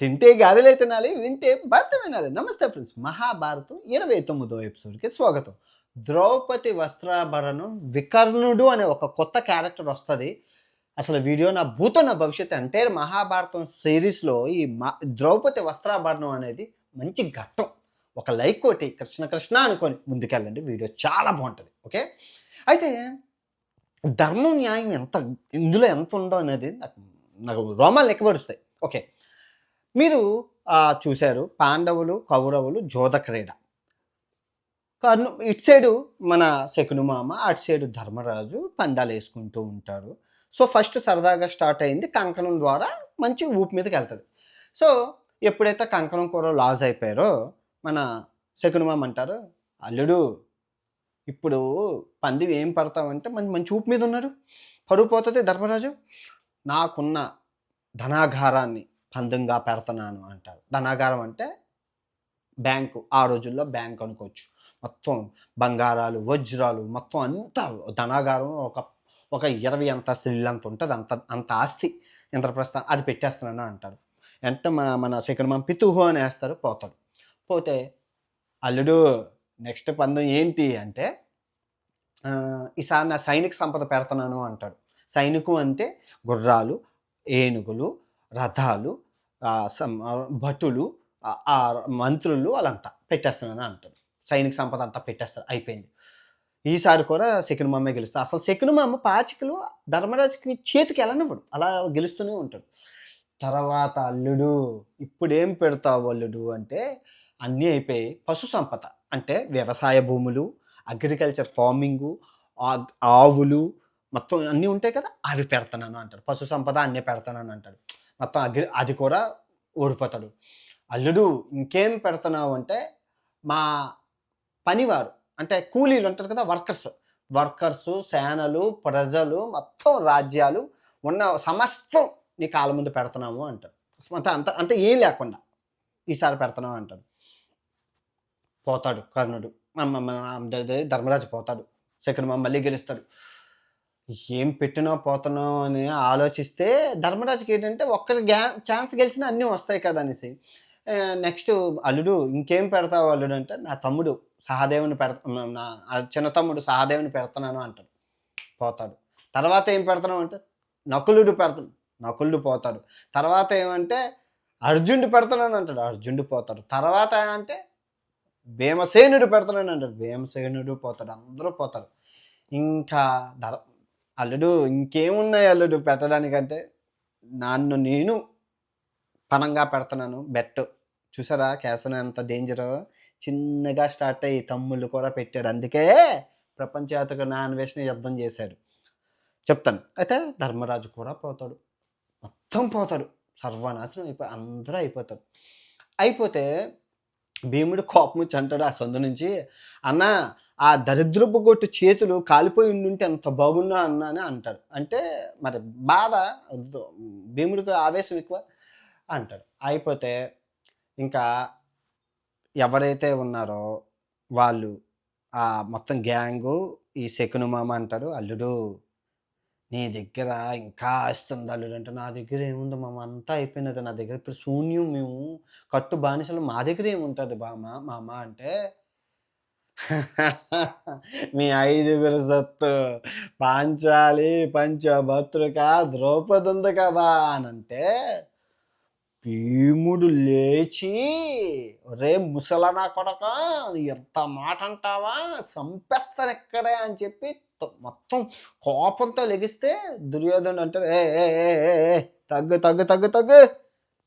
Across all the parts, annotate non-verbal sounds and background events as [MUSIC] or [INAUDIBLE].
తింటే గాలిలే తినాలి వింటే భర్త వినాలి. నమస్తే ఫ్రెండ్స్ మహాభారతం ఇరవై తొమ్మిదో ఎపిసోడ్కి స్వాగతం. ద్రౌపది వస్త్రాభరణం వికర్ణుడు అనే ఒక కొత్త క్యారెక్టర్ వస్తుంది. అసలు వీడియో నా భూత నా భవిష్యత్తు అంటే మహాభారతం సిరీస్లో ఈ మా ద్రౌపది వస్త్రాభరణం అనేది మంచి ఘట్టం. ఒక లైక్ కొట్టి కృష్ణ కృష్ణ అనుకొని ముందుకెళ్ళండి వీడియో చాలా బాగుంటుంది ఓకే? అయితే ధర్మం న్యాయం ఎంత ఇందులో ఎంత ఉందో అనేది నాకు నాకు రోమాలు ఎక్కబడుస్తాయి ఓకే? మీరు చూశారు పాండవులు కౌరవులు జోద క్రీడ. కర్ణు ఇటు సైడు మన శకునుమామ అటు సైడు ధర్మరాజు పందాలు వేసుకుంటూ ఉంటారు. సో ఫస్ట్ సరదాగా స్టార్ట్ అయింది కంకణం ద్వారా మంచి ఊపు మీదకి వెళ్తుంది. సో ఎప్పుడైతే కంకణం కూర లాస్ అయిపోయారో మన శకునుమామ అంటారు అల్లుడు ఇప్పుడు పంది ఏం పడతామంటే మంచి మంచి ఊపు మీద ఉన్నారు. పరువు పోతుంది ధర్మరాజు. నాకున్న ధనాగారాన్ని పందంగా పెడతాను అంటారు. ధనాగారం అంటే బ్యాంకు ఆ రోజుల్లో బ్యాంక్ అనుకోవచ్చు. మొత్తం బంగారాలు వజ్రాలు మొత్తం అంతా ధనాగారం ఒక ఒక ఇరవై అంత అంత ఉంటుంది. అంత అంత ఆస్తి ఇంద్రప్రస్థ అది పెట్టేస్తున్నాను అంటారు. అంటే మా మన శేఖర్ మన పితుహు అని వేస్తారు పోతాడు. పోతే అల్లుడు నెక్స్ట్ పందం ఏంటి అంటే ఈసారి నా సైనిక సంపద పెడుతున్నాను అంటాడు. సైనికు అంటే గుర్రాలు ఏనుగులు రథాలు భటులు ఆ, మంత్రులు వాళ్ళంతా పెట్టేస్తున్నాను అంటారు. సైనిక సంపద అంతా పెట్టేస్తారు. అయిపోయింది. ఈసారి కూడా శకునుమామే మామే అసలు శకునుమామ పాచికలు ధర్మరాజుకి చేతికి వెళ్ళనివ్వడు. అలా గెలుస్తూనే ఉంటాడు. తర్వాత అల్లుడు ఇప్పుడేం పెడతావు అల్లుడు అంటే అన్నీ అయిపోయి పశు సంపద. అంటే వ్యవసాయ భూములు అగ్రికల్చర్ ఫార్మింగు ఆవులు మొత్తం అన్నీ ఉంటాయి కదా అవి పెడతానని అంటాడు. పశు సంపద అన్నీ పెడతానని అంటాడు. మొత్తం అగ్రి అది కూడా ఓడిపోతాడు అల్లుడు ఇంకేం పెడుతున్నావు అంటే మా పనివారు అంటే కూలీలు ఉంటారు కదా వర్కర్స్ వర్కర్స్ సేనలు ప్రజలు మొత్తం రాజ్యాలు ఉన్న సమస్తం నీ కాళ్ళ ముందు పెడుతున్నాము అంటాడు అంటే అంత అంటే ఏం లేకుండా ఈసారి పెడుతున్నావు అంటాడు పోతాడు కర్ణుడు ధర్మరాజు పోతాడు సెకండ్ మళ్ళీ గెలుస్తాడు ఏం పెట్టినా పోతున్నావు అని ఆలోచిస్తే ధర్మరాజుకి ఏంటంటే ఒక్కరి గ్యా ఛాన్స్ గెలిచినా అన్నీ వస్తాయి కదా అనేసి. నెక్స్ట్ అల్లుడు ఇంకేం పెడతావు అల్లుడు అంటే నా తమ్ముడు సహదేవుని పెడతా నా చిన్న తమ్ముడు సహదేవుని పెడతానని అంటాడు. పోతాడు. తర్వాత ఏం పెడతాను అంటే నకులుడు పెడతాడు నకులుడు పోతాడు. తర్వాత ఏమంటే అర్జునుడు పెడతానని అంటాడు. అర్జునుడు పోతాడు. తర్వాత అంటే భీమసేనుడు పెడతానని అంటాడు. భీమసేనుడు పోతాడు. అందరూ పోతారు. ఇంకా ధర అల్లుడు ఇంకేమున్నాయి అల్లుడు పెట్టడానికంటే? నన్ను నేను పణంగా పెడుతున్నాను బెట్ చూసారా కేసన ఎంత డేంజర్ చిన్నగా స్టార్ట్ అయ్యి తమ్ముళ్ళు కూడా పెట్టాడు. అందుకే ప్రపంచవ్యాప్తంగా నా అన్వేషణ యుద్ధం చేశాడు. చెప్తాను. అయితే ధర్మరాజు కూడా పోతాడు. మొత్తం పోతాడు. సర్వనాశనం అయిపోయి అందరూ అయిపోతారు. అయిపోతే భీముడు కోపం వచ్చి అంటాడు ఆ సందు నుంచి అన్నా ఆ దరిద్రపు కొట్టు చేతులు కాలిపోయి ఉండుంటే ఎంత బాగున్నా అన్న అని అంటాడు అంటే మరి బాధ భీముడికి ఆవేశం ఎక్కువ అంటాడు అయిపోతే ఇంకా ఎవరైతే ఉన్నారో వాళ్ళు ఆ మొత్తం గ్యాంగు ఈ శకును మామ అంటారు. అల్లుడు నీ దగ్గర ఇంకా ఆస్తుంది అల్లుడు అంటే నా దగ్గర ఏముంది మామ? అంతా అయిపోయినది. నా దగ్గర ఇప్పుడు శూన్యం మేము కట్టు బానిసలు మా దగ్గర ఏముంటుంది బామ? మామ అంటే [LAUGHS] మీ ఐదుగురు సత్తు. పాంచాలి పంచభద్రుక ద్రౌపది ఉంది కదా అని అంటే భీముడు లేచి రే ముసలనా కొడక ఎంత మాట అంటావా చంపేస్తాను ఎక్కడే అని చెప్పి మొత్తం కోపంతో లెగిస్తే దుర్యోధనుడు అంటారు ఏ ఏ, తగ్గు తగ్గు తగ్గు తగ్గు.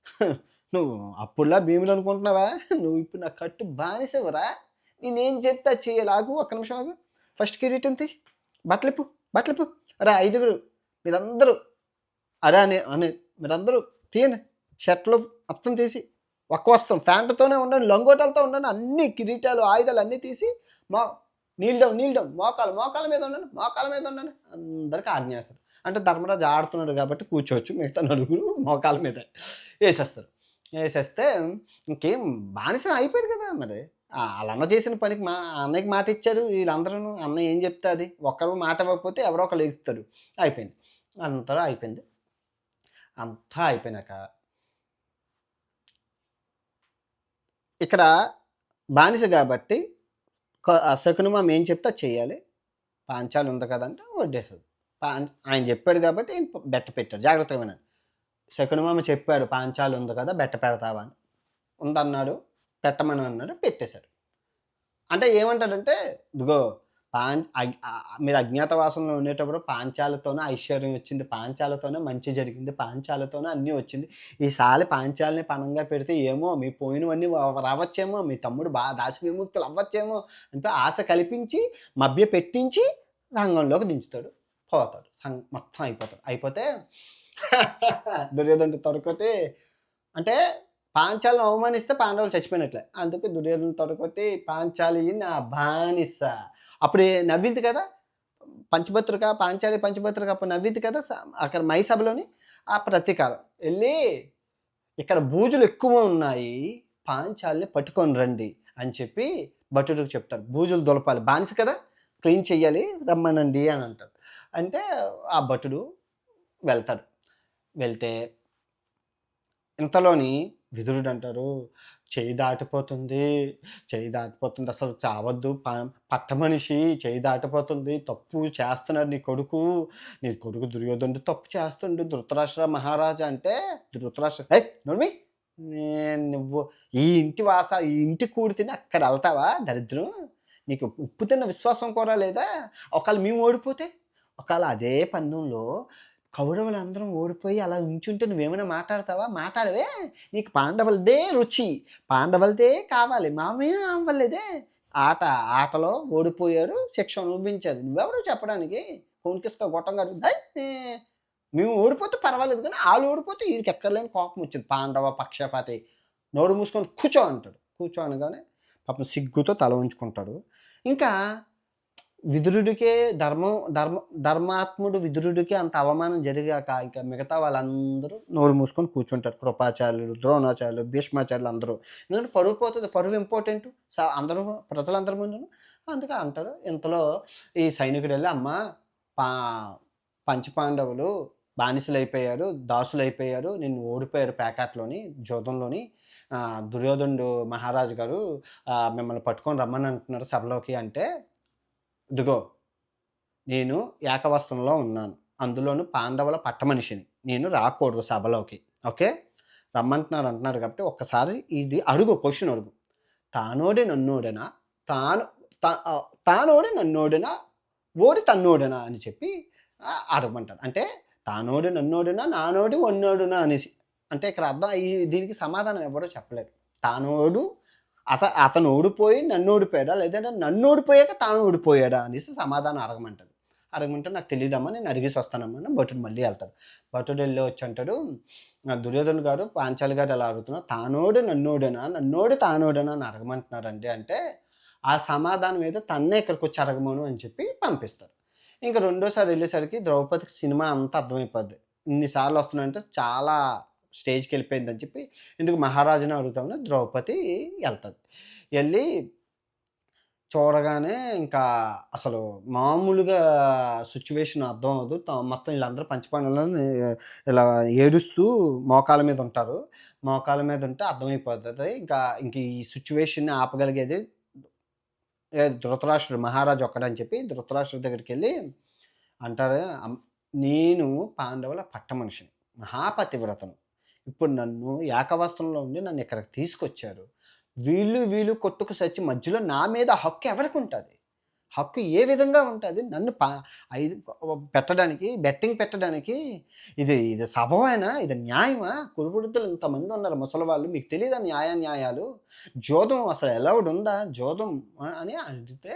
[LAUGHS] నువ్వు అప్పుడులా భీముడు అనుకుంటున్నావా? నువ్వు ఇప్పుడు నా కట్టు బానిసవరా. నేనేం చెప్తే అది చేయాలి? ఆగు ఒక్క నిమిషం ఆగు. ఫస్ట్ కిరీటం తీ. బట్టలిప్పు బట్టలిప్పు. అరే ఐదుగురు మీరందరూ. అరే అనే అని మీరందరూ తీయను షర్ట్లు మొత్తం తీసి ఒక్క వస్తాం ఫ్యాంట్తోనే ఉండండి లంగోటాలతో ఉండండి అన్ని కిరీటాలు ఆయుధాలు అన్నీ తీసి మా నీల్ డౌన్ నీల్ డౌన్ మోకాలు మోకాల మీద ఉండండి మోకాల మీద ఉండండి. అందరికీ ఆజ్ఞేస్తారు అంటే ధర్మరాజు ఆడుతున్నాడు కాబట్టి కూర్చోవచ్చు మిగతా నలుగురు మోకాల మీద. వేసేస్తారు. వేసేస్తే ఇంకేం బానిసం అయిపోయాడు కదా మరి. వాళ్ళన్న చేసిన పనికి మా అన్నయ్యకి మాట ఇచ్చారు. వీళ్ళందరూ అన్న ఏం చెప్తే అది? ఒక్కరు మాట ఇవ్వకపోతే ఎవరో ఒకరు ఎగుతాడు అయిపోయింది. అంతా అయిపోయింది. అంతా అయిపోయినాక ఇక్కడ బానిస కాబట్టి క- ఏం చెప్తే చేయాలి. పాంచాలు ఉంది కదంటే వడ్డేస్తుంది. పాన్ ఆయన చెప్పాడు కాబట్టి బెట్ట పెట్టాడు జాగ్రత్తగా వినండి. శకునమామ చెప్పాడు పాంచాలు ఉంది కదా బెట్ట పెడతావా అని. ఉందన్నాడు. పెట్టమని అన్నాడు పెట్టేశాడు. అంటే ఏమంటాడంటే ఇదిగో పాం మీరు అజ్ఞాతవాసంలో ఉండేటప్పుడు పాంచాలతోనే ఐశ్వర్యం వచ్చింది పాంచాలతోనే మంచి జరిగింది పాంచాలతోనే అన్నీ వచ్చింది. ఈసారి పాంచాలని పణంగా పెడితే ఏమో మీ పోయినవన్నీ రావచ్చేమో మీ తమ్ముడు బా దాసి విముక్తులు అవ్వచ్చేమో అంటే ఆశ కల్పించి మభ్య పెట్టించి రంగంలోకి దించుతాడు పోతాడు. సం మొత్తం అయిపోతాడు. అయిపోతే [LAUGHS] దుర్యోధనుడు తొడుకొతే అంటే పాంచాలను అవమానిస్తే పాండవులు చచ్చిపోయినట్లే. అందుకు దుర్యోధన తొడగొట్టి పాంచాలి నా బానిస. అప్పుడు నవ్వింది కదా? పంచభద్రిక పాంచాలి పంచభద్రిక అప్పుడు నవ్వింది కదా అక్కడ మై సభలోని? ఆ ప్రతీకారం. వెళ్ళి ఇక్కడ బూజులు ఎక్కువ ఉన్నాయి పాంచాలని పట్టుకొని రండి అని చెప్పి భటుడికి చెప్తారు బూజులు దొలపాలి. బానిస కదా? క్లీన్ చెయ్యాలి రమ్మనండి అని అంటారు అంటే ఆ భటుడు వెళ్తాడు. వెళ్తే ఇంతలోని విదురుడు అంటారు చేయి దాటిపోతుంది. చేయి దాటిపోతుంది. అసలు చావద్దు. పట్ట మనిషి చేయి దాటిపోతుంది. తప్పు చేస్తున్నాడు నీ కొడుకు. నీ కొడుకు దుర్యోధనుడు తప్పు చేస్తుండు. ధృతరాష్ట్ర మహారాజా అంటే ధృతరాష్ట్ర ఏ నోడి నేను నువ్వు ఈ ఇంటి వాస ఈ ఇంటి కూడి తిని అక్కడ వెళ్తావా దరిద్రం? నీకు ఉప్పు తిన్న విశ్వాసం కూడా లేదా? ఒకవేళ మేము ఓడిపోతే? ఒకవేళ అదే పందెంలో కౌరవులందరం ఓడిపోయి అలా ఉంచుంటే నువ్వేమైనా మాట్లాడతావా? మాట్లాడవే. నీకు పాండవులదే రుచి. పాండవులదే కావాలి. మామే అవ్వలేదే. ఆట ఆటలో ఓడిపోయారు శిక్ష అనుభవించారు నువ్వెవరు చెప్పడానికి? కోనికిస్తా గొట్టం కడుగుతుంది మేము ఓడిపోతే పర్వాలేదు కానీ వాళ్ళు ఓడిపోతే వీడికి ఎక్కడ లేని కోపం వచ్చింది. పాండవ పక్షపాతి. నోరు మూసుకొని కూర్చో అంటాడు. కూర్చో అనగానే పాపం సిగ్గుతో తల ఉంచుకుంటాడు ఇంకా విదురుడికే ధర్మం ధర్మ ధర్మాత్ముడు విదురుడికే అంత అవమానం జరిగాక ఇంకా మిగతా వాళ్ళందరూ నోరు మూసుకొని కూర్చుంటారు. కృపాచార్యులు ద్రోణాచార్యులు భీష్మాచార్యులు అందరూ. ఎందుకంటే పరువు పోతుంది. పరువు ఇంపార్టెంట్. అందరూ ప్రజలందరి ముందు అందుకే అంటారు. ఇంతలో ఈ సైనికుడు వెళ్ళి అమ్మ పా పంచపాండవులు బానిసలు అయిపోయారు దాసులు అయిపోయారు నిన్ను ఓడిపోయారు ప్యాకాట్లోని జోదంలోని. దుర్యోధనుడు మహారాజు గారు మిమ్మల్ని పట్టుకొని రమ్మని అంటున్నారు సభలోకి. అంటే ఇదిగో నేను ఏకవస్త్రంలో ఉన్నాను. అందులోను పాండవుల పట్ట మనిషిని నేను రాకూడదు సభలోకి. ఓకే? రమ్మంటున్నారు అంటున్నారు కాబట్టి ఒక్కసారి ఇది అడుగు క్వశ్చన్ అడుగు. తానోడే నన్నోడనా? తాను తానోడే నన్నోడనా? ఓడి తన్నోడనా? అని చెప్పి అడగమంటారు అంటే తానోడి నన్నోడినా? నానోడి వన్నోడునా అనేసి. అంటే ఇక్కడ అర్థం ఈ దీనికి సమాధానం ఎవరో చెప్పలేరు తానోడు అత అతను ఓడిపోయి నన్ను ఓడిపోయాడా? లేదంటే నన్ను ఓడిపోయాక తాను ఓడిపోయాడా అనేసి సమాధానం అడగమంటది. అడగమంటే నాకు తెలియదమ్మా నేను అడిగేసి వస్తానమ్మా భటుడు మళ్ళీ వెళ్తాడు. భటుడు వెళ్ళి వచ్చి అంటాడు "ఆ గారు పాంచాలి గారు ఎలా అడుగుతున్నారు? తానోడు నన్నోడేనా నన్నోడు తానోడేనా అని అడగమంటున్నారండి అంటే ఆ సమాధానం ఏదో తన్నే ఇక్కడికి వచ్చి అడగమను అని చెప్పి పంపిస్తారు. ఇంకా రెండోసారి వెళ్ళేసరికి ద్రౌపదికి సినిమా అంతా అర్థమైపోద్ది. ఇన్నిసార్లు వస్తున్నాయంటే చాలా స్టేజ్కి వెళ్ళిపోయిందని చెప్పి ఎందుకు మహారాజుని అడుగుతామని ద్రౌపది వెళ్తుంది వెళ్ళి చూడగానే ఇంకా అసలు మామూలుగా సిచ్యువేషన్ అర్థం అవ్వదు. మొత్తం వీళ్ళందరూ పంచపాండవులను ఇలా ఏడుస్తూ మోకాల మీద ఉంటారు. మోకాల మీద ఉంటే అర్థమైపోతుంది. ఇంకా ఇంక ఈ సిచ్యువేషన్ని ఆపగలిగేది ధృతరాష్ట్రుడు మహారాజు ఒక్కడని చెప్పి ధృతరాష్ట్రుడి దగ్గరికి వెళ్ళి అంటారు నేను పాండవుల పట్ట మనిషిని మహాపతివ్రతను. ఇప్పుడు నన్ను ఏకవస్త్రంలో ఉండి నన్ను ఇక్కడికి తీసుకొచ్చారు. వీళ్ళు వీళ్ళు కొట్టుకు సచ్చి మధ్యలో నా మీద హక్కు ఎవరికి ఉంటుంది? హక్కు ఏ విధంగా ఉంటుంది? నన్ను పా ఐదు పెట్టడానికి బెట్టింగ్ పెట్టడానికి ఇది ఇది సభమైనా ఇది న్యాయమా? కురుబుడుతులు ఇంతమంది ఉన్నారు ముసలి వాళ్ళు మీకు తెలియదా న్యాయ న్యాయాలు? జోదం అసలు ఎలౌడ్ ఉందా? జోదం అని అడిగితే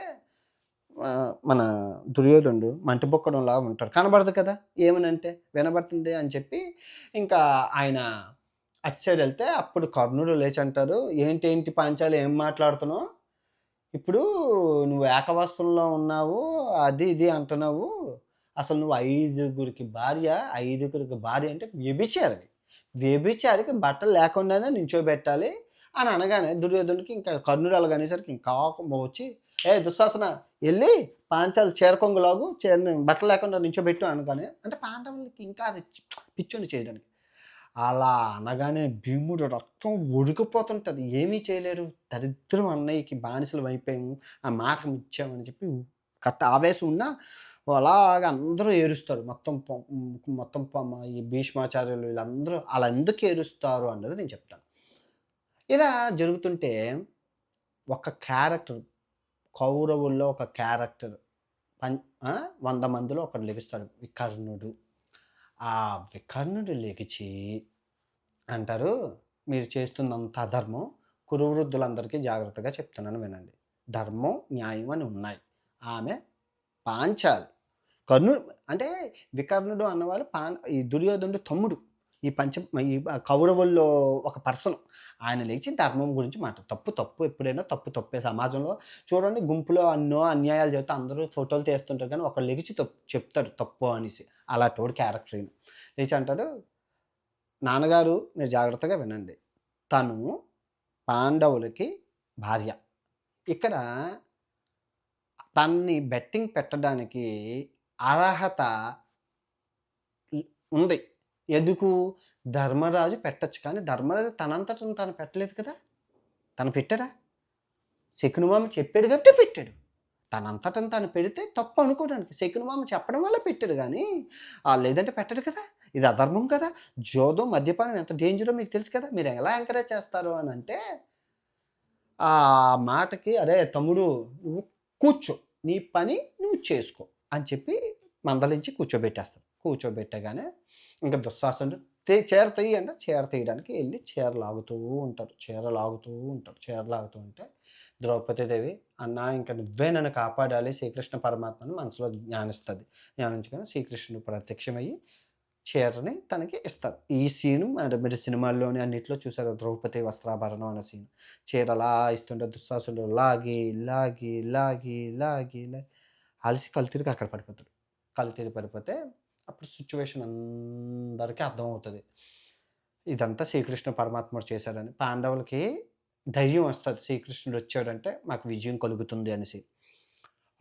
మన దుర్యోధనుడు మంటిపొక్కడంలా ఉంటాడు. కనబడదు కదా? ఏమనంటే వినబడుతుంది అని చెప్పి ఇంకా ఆయన అటు సైడ్ వెళ్తే అప్పుడు కర్ణుడు లేచి అంటారు ఏంటి ఏంటి పాంచాలి ఏం మాట్లాడుతున్నావు? ఇప్పుడు నువ్వు ఏకవస్త్రంలో ఉన్నావు అది ఇది అంటున్నావు. అసలు నువ్వు ఐదుగురికి భార్య ఐదుగురికి భార్య అంటే వ్యభిచారి. వ్యభిచారికి బట్టలు లేకుండానే నించోబెట్టాలి అని అనగానే దుర్యోధనుడికి ఇంకా కర్ణుడు అలాగనేసరికి ఇంకా వచ్చి ఏ దుశ్శాసన వెళ్ళి పాంచాలు చేరకొంగులాగు చేర బట్టలు లేకుండా నించోబెట్టు అనగానే అంటే పాండవులకి ఇంకా పిచ్చుని చేయడానికి. అలా అనగానే భీముడు రక్తం ఉడికిపోతుంటుంది. ఏమీ చేయలేరు దరిద్రం అన్నయ్యకి బానిసలు అయిపోయాము. ఆ మాట ఇచ్చామని చెప్పి కట్ట ఆవేశం ఉన్నా అలాగా అందరూ ఏరుస్తారు. మొత్తం మొత్తం ఈ భీష్మాచార్యులు వీళ్ళందరూ అలా ఎందుకు ఏరుస్తారు అన్నది నేను చెప్తాను. ఇలా జరుగుతుంటే ఒక క్యారెక్టర్ కౌరవుల్లో ఒక క్యారెక్టర్ పం వంద మందిలో ఒకడు లెగుస్తాడు. వికర్ణుడు. ఆ వికర్ణుడు లెగిచి అంటారు మీరు చేస్తున్నంత అధర్మం కురువృద్ధులందరికీ జాగ్రత్తగా చెప్తున్నాను వినండి. ధర్మం న్యాయం అని ఉన్నాయి. ఆమె పాంచాలి. కర్ణుడు అంటే వికర్ణుడు అన్నవాళ్ళు పా ఈ దుర్యోధనుడు తమ్ముడు. ఈ పంచ ఈ కౌరవుల్లో ఒక పర్సన్ ఆయన లేచి ధర్మం గురించి మాట తప్పు తప్పు ఎప్పుడైనా తప్పు తప్పే సమాజంలో. చూడండి గుంపులో అన్నో అన్యాయాలు చెబుతూ అందరూ ఫోటోలు తీస్తుంటారు కానీ ఒకళ్ళు లేచి తప్పు చెప్తాడు తప్పు అనేసి. అలాంటి క్యారెక్టర్ లేచి అంటాడు నాన్నగారు మీరు జాగ్రత్తగా వినండి. తను పాండవులకి భార్య. ఇక్కడ తన్ని బెట్టింగ్ పెట్టడానికి అర్హత ఉంది. ఎందుకు? ధర్మరాజు పెట్టచ్చు. కానీ ధర్మరాజు తనంతట తను పెట్టలేదు కదా? తను పెట్టాడా? శకునుమామ చెప్పాడు కాబట్టి పెట్టాడు. తనంతట తను పెడితే తప్పు అనుకోవడానికి. శకునుమామ చెప్పడం వల్ల పెట్టాడు కానీ ఆ, లేదంటే పెట్టడు కదా? ఇది అధర్మం కదా? జోదం మద్యపానం ఎంత డేంజరో మీకు తెలుసు కదా? మీరు ఎలా ఎంకరేజ్ చేస్తారు అని అంటే ఆ మాటకి అరే తమ్ముడు నువ్వు కూర్చో. నీ పని నువ్వు చేసుకో. అని చెప్పి మందలించి కూర్చోబెట్టేస్తాడు కూర్చోబెట్టగానే ఇంకా దుశ్శాసనుడు తే చీర తీయి అంటే చీర తీయడానికి వెళ్ళి చీర లాగుతూ ఉంటారు చీర లాగుతూ ఉంటారు చీర లాగుతూ ఉంటే ద్రౌపదీదేవి అన్న ఇంకా నువ్వే నన్ను కాపాడాలి. శ్రీకృష్ణ పరమాత్మను మనసులో జ్ఞానిస్తుంది. జ్ఞానించుకొని శ్రీకృష్ణుడు ప్రత్యక్షమయ్యి చీరని తనకి ఇస్తారు ఈ సీన్ మరి మీరు సినిమాల్లోని అన్నిట్లో చూసారు ద్రౌపది వస్త్రాభరణం అనే సీన్. చీర అలా ఇస్తుంటే దుశ్శాసుడు లాగి లాగి లాగి లాగి లాగి. అలసి కళ్ళు తిరిగి అక్కడ పడిపోతాడు. కళ్ళు తిరిగి పడిపోతే అప్పుడు సిచ్యువేషన్ అందరికీ అర్థమవుతుంది. ఇదంతా శ్రీకృష్ణ పరమాత్ముడు చేశారని. పాండవులకి ధైర్యం వస్తుంది. శ్రీకృష్ణుడు వచ్చాడంటే మాకు విజయం కలుగుతుంది అనేసి.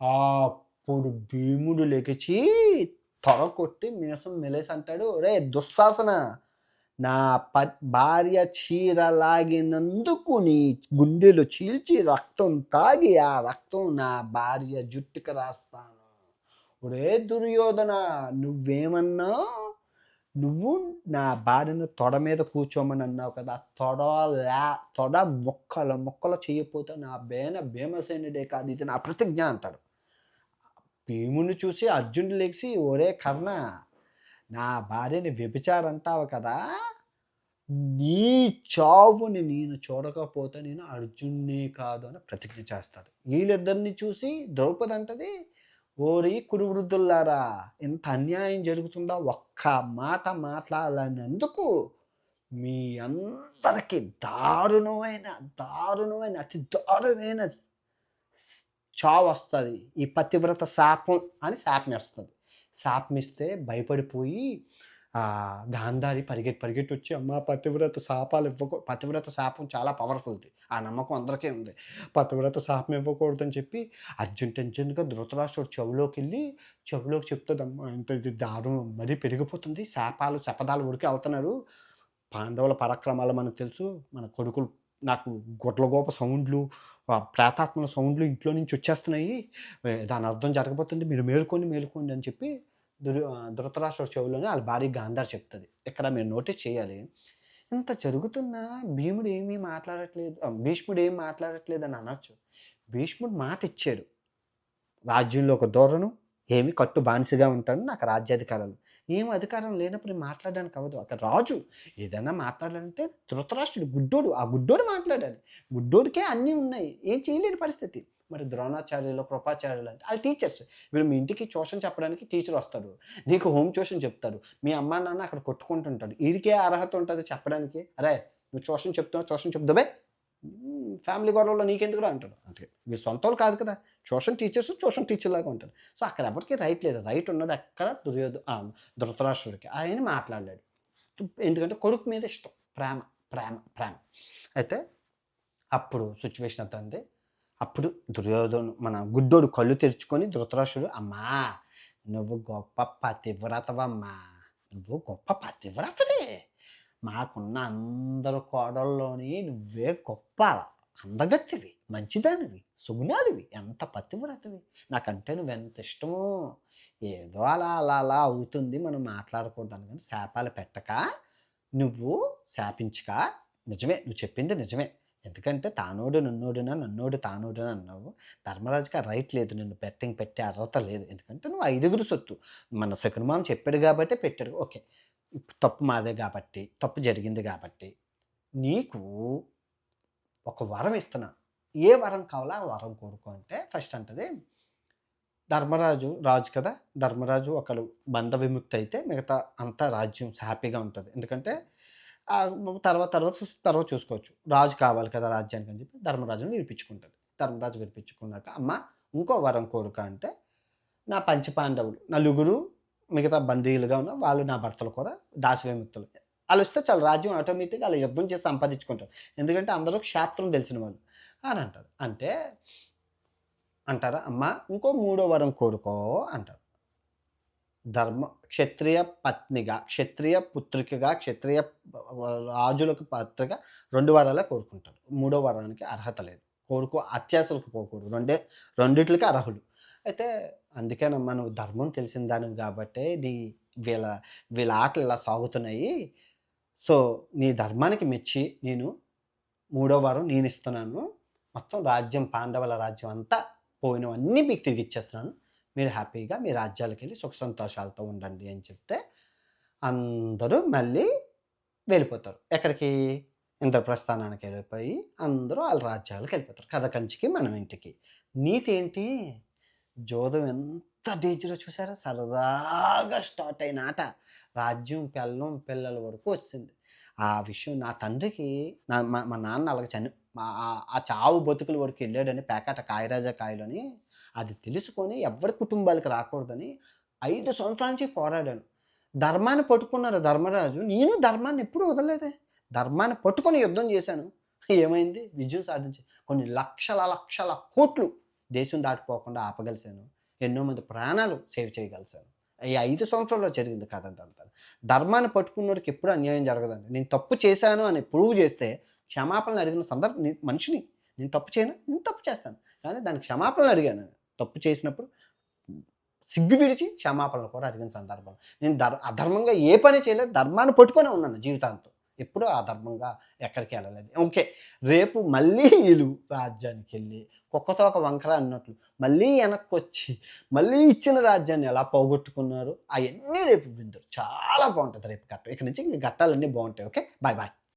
అప్పుడు భీముడు లెగిచి తొడ కొట్టి మీసం మెలేసి అంటాడు రే దుశ్శాసన! నా ప భార్య చీర లాగినందుకు నీ గుండెలు చీల్చి రక్తం తాగి ఆ రక్తం నా భార్య జుట్టుకి రాస్తాను. ఒరే దుర్యోధన నువ్వేమన్నా? నువ్వు నా భార్యను తొడ మీద కూర్చోమని అన్నావు కదా తొడ లా తొడ మొక్కల మొక్కలు చేయకపోతే నా బేన భీమసేనుడే కాదు ఇది నా ప్రతిజ్ఞ అంటాడు. భీముని చూసి అర్జునుడు లేచి ఒరే కర్ణ నా భార్యని వ్యభిచారంటావు కదా నీ చావుని నేను చూడకపోతే నేను అర్జున్నే కాదు అని ప్రతిజ్ఞ చేస్తాడు. వీళ్ళిద్దరిని చూసి ద్రౌపది అంటది ఓరి కురువృద్ధుల్లారా ఇంత అన్యాయం జరుగుతుందా? ఒక్క మాట మాట్లాడాలన్నందుకు మీ అందరికీ దారుణమైన దారుణమైన అతి దారుణమైన చావు వస్తుంది. ఈ పతివ్రత శాపం అని శాపం వస్తుంది. శాపమిస్తే ఇస్తే భయపడిపోయి గాంధారి పరిగెట్టి పరిగెట్టి వచ్చి అమ్మ పతివ్రత శాపాలు ఇవ్వకూ పతివ్రత శాపం చాలా పవర్ఫుల్ది ఆ నమ్మకం అందరికీ ఉంది. పతివ్రత శాపం ఇవ్వకూడదని చెప్పి అర్జున్ టెన్షన్గా ధృతరాష్ట్రుడు చెవులోకి వెళ్ళి చెవులోకి చెప్తుందమ్మ ఇంత ఇది దారుణం మరీ పెరిగిపోతుంది. శాపాలు శపథాలు ఉడికి వెళ్తున్నారు. పాండవుల పరాక్రమాలు మనకు తెలుసు. మన కొడుకులు నాకు గొడ్లగోప సౌండ్లు ఆ ప్రేతాత్మల సౌండ్లు ఇంట్లో నుంచి వచ్చేస్తున్నాయి. దాని అర్థం జరగబోతుంది. మీరు మేలుకోండి మేలుకోండి అని చెప్పి దురు ధృతరాష్ట్ర చెవులోనే వాళ్ళ భార్య గాంధార్ చెప్తుంది. ఇక్కడ మీరు నోటీస్ చేయాలి? ఇంత జరుగుతున్నా భీముడు ఏమీ మాట్లాడట్లేదు భీష్ముడు ఏం మాట్లాడట్లేదు అని అనొచ్చు. భీష్ముడు మాట ఇచ్చాడు. రాజ్యంలో ఒక ధోరణు ఏమి కట్టు బానిసగా ఉంటాను నాకు రాజ్యాధికారాలు. ఏం అధికారం లేనప్పుడు మాట్లాడడానికి అవ్వదు. అక్కడ రాజు ఏదైనా మాట్లాడాలంటే ధృతరాష్ట్రుడు గుడ్డోడు ఆ గుడ్డోడు మాట్లాడాలి. గుడ్డోడికే అన్నీ ఉన్నాయి. ఏం చేయలేని పరిస్థితి. మరి ద్రోణాచార్యులు కృపాచార్యులు అంటే వాళ్ళు టీచర్స్ వీళ్ళు మీ ఇంటికి ట్యూషన్ చెప్పడానికి టీచర్ వస్తాడు. నీకు హోమ్ ట్యూషన్ చెప్తాడు. మీ అమ్మ నాన్న అక్కడ కొట్టుకుంటుంటాడు. వీడికే అర్హత ఉంటుంది చెప్పడానికి? అరే నువ్వు ట్యూషన్ చెప్తావు ట్యూషన్ చెప్తావే? ఫ్యామిలీ గొడవలో నీకెందుకు రా అంటాడు. అంతే. వీళ్ళు సొంత వాళ్ళు కాదు కదా. ట్యూషన్ టీచర్స్ ట్యూషన్ టీచర్ లాగా ఉంటారు. సో అక్కడ ఎవరికి రైట్ లేదు. రైట్ ఉన్నది అక్కడ దుర్యోధ ధృతరాష్ట్రుడికి. ఆయన మాట్లాడాడు. ఎందుకంటే కొడుకు మీద ఇష్టం. ప్రేమ ప్రేమ ప్రేమ. అయితే అప్పుడు సిచ్యువేషన్ అంతే అప్పుడు దుర్యోధను మన గుడ్డోడు కళ్ళు తెరుచుకొని ధృతరాష్ట్రుడు అమ్మా నువ్వు గొప్ప పతివ్రతవమ్మా. నువ్వు గొప్ప పతివ్రతవే. మాకున్న అందరు కోడల్లోని నువ్వే గొప్ప అందగత్తివి మంచిదానివి సుగుణాలివి ఎంత పతివ్రతవి. నాకంటే నువ్వెంత ఇష్టమో. ఏదో అలా అలా అలా అవుతుంది మనం మాట్లాడకూడదు కానీ శాపాలు పెట్టక నువ్వు శాపించక నిజమే నువ్వు చెప్పింది నిజమే. ఎందుకంటే తానోడు నన్నోడునా నన్నోడు తానోడినా అన్నావు. ధర్మరాజుకి ఆ రైట్ లేదు నిన్ను బెట్టింగ్ పెట్టే అర్హత లేదు. ఎందుకంటే నువ్వు ఐదుగురు సొత్తు. మన శకునమామ చెప్పాడు కాబట్టి పెట్టాడు. ఓకే ఇప్పుడు తప్పు మాదే కాబట్టి తప్పు జరిగింది కాబట్టి నీకు ఒక వరం ఇస్తున్నా. ఏ వరం కావాలో ఆ వరం కోరుకో అంటే ఫస్ట్ అంటది ధర్మరాజు రాజు కదా ధర్మరాజు ఒకడు బంధ విముక్తి అయితే మిగతా అంతా రాజ్యం హ్యాపీగా ఉంటుంది. ఎందుకంటే తర్వాత తర్వాత తర్వాత చూసుకోవచ్చు. రాజు కావాలి కదా రాజ్యానికి అని చెప్పి ధర్మరాజును విడిపించుకుంటుంది. ధర్మరాజు విడిపించుకున్నాక అమ్మ ఇంకో వరం కోరిక అంటే నా పంచపాండవులు నలుగురు మిగతా బంధువులుగా ఉన్న వాళ్ళు నా భర్తలు కూడా దాసవిముక్తులు విముక్తులు వస్తే చాలా రాజ్యం ఆటోమేటిక్గా అలా యుద్ధం చేసి సంపాదించుకుంటారు. ఎందుకంటే అందరూ క్షేత్రం తెలిసిన వాళ్ళు. అని అంటారు. అంటే అంటారా? అమ్మ ఇంకో మూడో వరం కోరుకో అంటారు. ధర్మ క్షత్రియ పత్నిగా క్షత్రియ పుత్రికగా క్షత్రియ రాజులకు పత్రిక రెండు వారాలే కోరుకుంటారు మూడో వారానికి అర్హత లేదు. కోరుకో అత్యాసలకు పోకూడదు. రెండే రెండిట్లకి అర్హులు. అయితే అందుకేనమ్మా మనం ధర్మం తెలిసిన దానికి కాబట్టి నీ వీళ్ళ వీళ్ళ ఆటలు ఇలా సాగుతున్నాయి. సో నీ ధర్మానికి మెచ్చి నేను మూడో వారం నేను ఇస్తున్నాను. మొత్తం రాజ్యం పాండవుల రాజ్యం అంతా పోయినవన్నీ మీకు తిరిగి ఇచ్చేస్తున్నాను. మీరు హ్యాపీగా మీ రాజ్యాలకు వెళ్ళి సుఖ సంతోషాలతో ఉండండి అని చెప్తే అందరూ మళ్ళీ వెళ్ళిపోతారు. ఎక్కడికి? ఇంద్రప్రస్థానానికి వెళ్ళిపోయి అందరూ వాళ్ళ రాజ్యాలకు వెళ్ళిపోతారు. కథ కంచికి మనం ఇంటికి. నీతి ఏంటి? జోదం ఎంత డేంజరో చూసారా? సరదాగా స్టార్ట్ అయిన ఆట. రాజ్యం పిల్లం పిల్లల వరకు వచ్చింది. ఆ విషయం నా తండ్రికి నా మా నాన్న అలాగ చని మా- ఆ- ఆ చావు బతుకుల వరకు వెళ్ళాడని పేకాట కాయరాజా కాయలని అది తెలుసుకొని ఎవరి కుటుంబాలకు రాకూడదని ఐదు సంవత్సరాల నుంచి పోరాడాను. ధర్మాన్ని పట్టుకున్నారు ధర్మరాజు. నేను ధర్మాన్ని ఎప్పుడు వదలలేదే. ధర్మాన్ని పట్టుకొని యుద్ధం చేశాను. ఏమైంది? విజయం సాధించి కొన్ని లక్షల లక్షల కోట్లు దేశం దాటిపోకుండా ఆపగలిశాను. ఎన్నో మంది ప్రాణాలు సేవ్ చేయగలిశాను. ఈ ఐదు సంవత్సరాల్లో జరిగింది కథ అంతా. ధర్మాన్ని పట్టుకున్నోడికి ఎప్పుడు అన్యాయం జరగదండి. నేను తప్పు చేశాను అని ప్రూవ్ చేస్తే క్షమాపణలు అడిగిన సందర్భం మనిషిని. నేను తప్పు చేయను నేను తప్పు చేస్తాను. కానీ దాని క్షమాపణలు అడిగాను తప్పు చేసినప్పుడు సిగ్గు విడిచి క్షమాపణలు కూడా అడిగిన సందర్భం నేను ధర్ అధర్మంగా ఏ పని చేయలేదు ధర్మాన్ని పట్టుకొని ఉన్నాను జీవితాంతం. ఎప్పుడూ అధర్మంగా ఎక్కడికి వెళ్ళలేదు. ఓకే రేపు మళ్ళీ వీళ్ళు రాజ్యానికి వెళ్ళి కుక్కతో ఒక వంకర అన్నట్లు మళ్ళీ వెనక్కి వచ్చి మళ్ళీ ఇచ్చిన రాజ్యాన్ని ఎలా పోగొట్టుకున్నారు అవన్నీ రేపు విందరు. చాలా బాగుంటుంది రేపు గట్ట ఇక్కడ నుంచి ఇంక ఘట్టాలన్నీ బాగుంటాయి. Okay bye bye.